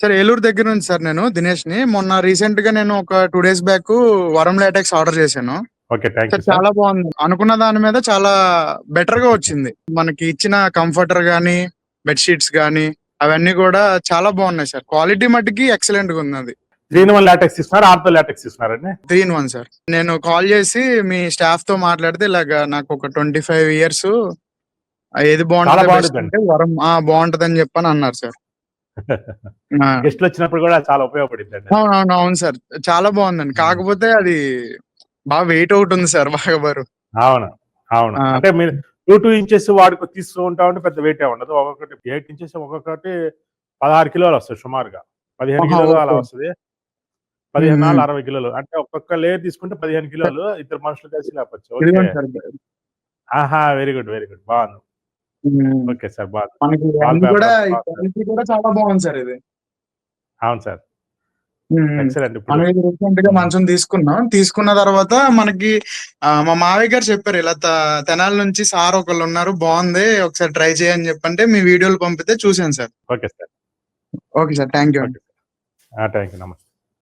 Sir Eluru దగ్గర నుంచి sir నేను దినేష్ని మొన్న రీసెంట్గా నేను ఒక టూ డేస్ బ్యాక్ వరం లాటెక్స్ ఆర్డర్ చేశాను. ఓకే చాలా బాగుంది. అనుకున్న దాని మీద చాలా బెటర్గా వచ్చింది. మనకి ఇచ్చిన కంఫర్టర్ గానీ బెడ్షీట్స్ గానీ అవన్నీ కూడా చాలా బాగున్నాయి సార్. క్వాలిటీ మట్టుకి ఎక్సలెంట్గా ఉంది అది. త్రీ ఇన్ వన్ లాటెక్స్ ఇస్తున్నారు లాటెక్స్ ఇస్తున్నారండి త్రీ ఇన్ వన్ సార్. నేను కాల్ చేసి మీ స్టాఫ్తో మాట్లాడితే ఇలాగా నాకు ఒక ట్వంటీ ఫైవ్ ఇయర్స్ ఏది బాగుంటుంది వరం బాగుంటదని చెప్పని అన్నారు సార్. గెస్ట్లు వచ్చినప్పుడు కూడా చాలా ఉపయోగపడింది అండి అవునవును అవును సార్. చాలా బాగుందండి. కాకపోతే అది బాగా వెయిట్ అవుట్ ఉంది సార్ బాగా బరువు. అవును అవును. అంటే మీరు టూ టూ ఇంచెస్ వాడుకు ఉంటా ఉంటే పెద్ద వెయిట్ ఉండదు. ఒక్కొక్కటి ఎయిట్ ఇంచెస్ ఒక్కొక్కటి పదహారు కిలోలు వస్తాయి సుమారుగా. పదిహేను కిలోలు అలా. వస్తుంది. పదిహేను. నాలుగు అరవై కిలోలు. అంటే ఒక్కొక్క లేయర్ తీసుకుంటే పదిహేను కిలోలు ఇద్దరు మనుషులు కలిసి లేపచ్చు. ఆహా వెరీ గుడ్ వెరీ గుడ్. బాగుంది. ఓకే సార్ మనకి కూడా బాగుంది. క్వాలిటీ కూడా చాలా బాగుంది సార్ ఇది. అవును సార్. ఉమ్. ఎక్సలెంట్. ఇప్పుడు మనం ఇది రీసెంట్గా మంచం తీసుకున్నాం. తీసుకున్న తర్వాత మనకి మా మావయ్య గారు చెప్పారు ఇలా త- తెనాల నుంచి సార్ ఒకళ్ళు ఉన్నారు బాగుంది ఒకసారి ట్రై చేయని చెప్పంటే మీ వీడియోలు పంపితే చూసాను sir. Okay sir. Okay sir thank you thank you. నమస్తే.